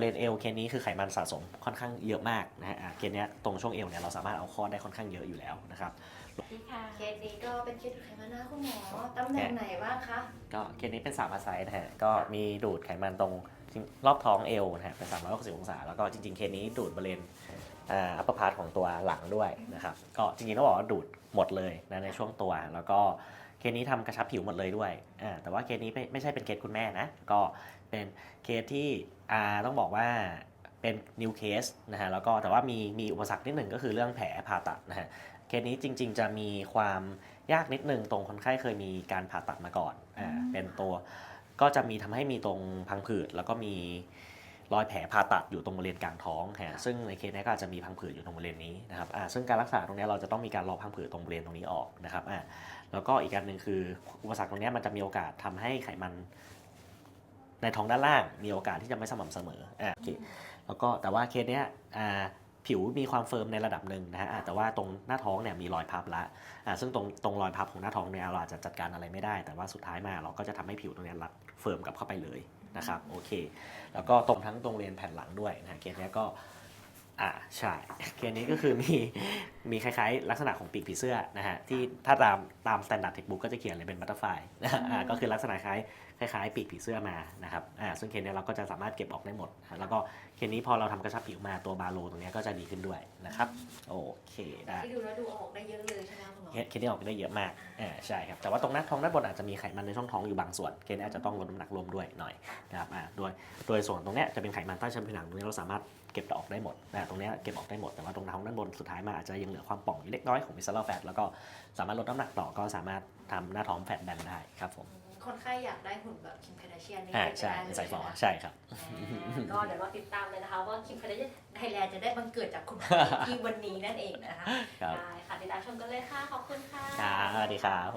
บริเวณเอวเคสนี้คือไขมันสะสมค่อนข้างเยอะมากนะฮะอะเคสเนี้ยตรงช่วงเอวเนี่ยเราสามารถเอาคลอดได้ค่อนข้างเยอะอยู่แล้วนะครับดีค่ะเคสนี้ก็เป็นเคสดูดไขมันนะคุณหมอตำแหน่งไหนบ้างคะก็เคสนี้เป็นสามอาไซด์นะฮะก็มีดูดไขมันตรงจริงรอบท้องเอวนะฮะเป็น360องศาแล้วก็จริงๆเคสนี้ดูดบริเวณอัปเปอร์พาร์ทของตัวหลังด้วยนะครับก็จริงๆต้องบอกว่าดูดหมดเลยนะในช่วงตัวแล้วก็ เคสนี้ทำกระชับผิวหมดเลยด้วยอ่าแต่ว่าเคสนี้ไม่ไม่ใช่เป็นเคสคุณแม่นะ ก็เป็นเคสที่อ่าต้องบอกว่าเป็นนิวเคสนะฮะแล้วก็แต่ว่ามีมีอุปสรรคนิดหนึ่งก็คือเรื่องแผลผ่าตัดนะฮะเคสนี้จริง ๆ จะมีความยากนิดนึงตรงคนไข้เคยมีการผ่าตัดมาก่อนอ่าเป็นตัวก็จะมีทำให้มีตรงพังผืดแล้วก็มี รอยแผลผ่าตัดอยู่ตรงบริเวณกลางท้องฮะซึ่งในเคสนี้ก็อาจจะมีพังผืดอยู่ตรงบริเวณนี้นะครับอ่าซึ่งการรักษาตรงนี้เราจะต้องมีการรอพังผืดตรงบริเวณตรงนี้ออกนะครับอ่าแล้วก็อีกการหนึ่งคืออุปสรรคตรงนี้มันจะมีโอกาสทำให้ไขมันในท้องด้านล่างมีโอกาสที่จะไม่สม่ำเสมออ่าโอเคแล้วก็แต่ว่าเคสเนี้ยอ่าผิวมีความเฟิร์มในระดับหนึ่งนะฮะอ่าแต่ว่าตรงหน้าท้องเนี่ยมีรอยพับละอ่าซึ่งตรงตรงรอยพับของหน้าท้องเนี่ยเราอาจจะจัดการอะไรไม่ได้ แต่ว่าสุดท้ายมาเราก็จะทำให้ผิวตรงเนี้ยรัดเฟิร์มกลับเข้าไปเลย นะครับโอเค แล้วก็ตรงทั้งตรงเรียนแผ่นหลังด้วยนะเคสเนี้ยก็อ่าใช่เคสนี้ก็คือมีมีคล้ายๆ ลักษณะของปีกผีเสื้อนะฮะที่ถ้าตามตามสแตนดาร์ดเทคบุ๊กก็จะเขียนเลยเป็นบัตเตอร์ไฟนะฮะอ่าก็คือลักษณะคล้ายคล้ายๆปีกผีเสื้อมานะครับอ่าซึ่งเคสเนี้ยเราก็จะสามารถเก็บออกได้หมดนะแล้วก็เคสนี้พอเราทำกระชับผิวมาตัวบาโลตรงเนี้ยก็จะดีขึ้นด้วยนะครับโอเคได้ที่ดูแล้วดูออกได้เยอะเลยใช่ไหมคุณหมอเคสเคสที่ออกได้เยอะมาก อ่าใช่ครับ แต่ว่าตรงหน้าท้องด้านบนอาจจะมีไขมันในช่องท้องอยู่บางส่วนเคสนี้อาจจะต้องลดน้ำหนักรวมด้วยหน่อยนะครับอ่าโดยโดยส่วนตรงเนี้ยจะเป็นไขมันใต้ชั้นผิวหนังตรงนี้เราสามารถเก็บออกได้หมดนะตรงเนี้ยเก็บออกได้หมดแต่ว่าตรงท้องด้านบนสุดท้ายมาอาจจะยังเหลือความป่องอยู่เล็กน้อยของมิสซัลแฟตแล้วก็สามารถลดน้ำหนักต่อก็สามารถทำหน้าท้องแฟตแบนได้ครับผมคนไข้อยากได้หุ่นแบบคิมคาร์ดาเชียนนี่อ่าเป็นไปใช่ได้เลยเป็นสายฝอใช่ไหมใช่ครับก็เดี๋ยวเราติดตามเลยนะคะว่าคิมคาร์ดาเชียนไทยแลนด์จะได้บังเกิดจากคุณหมอที่วันนี้นั่นเองนะคะครับได้ค่ะติดตามชมกันเลยค่ะขอบคุณค่ะครับสวัสดีครับ家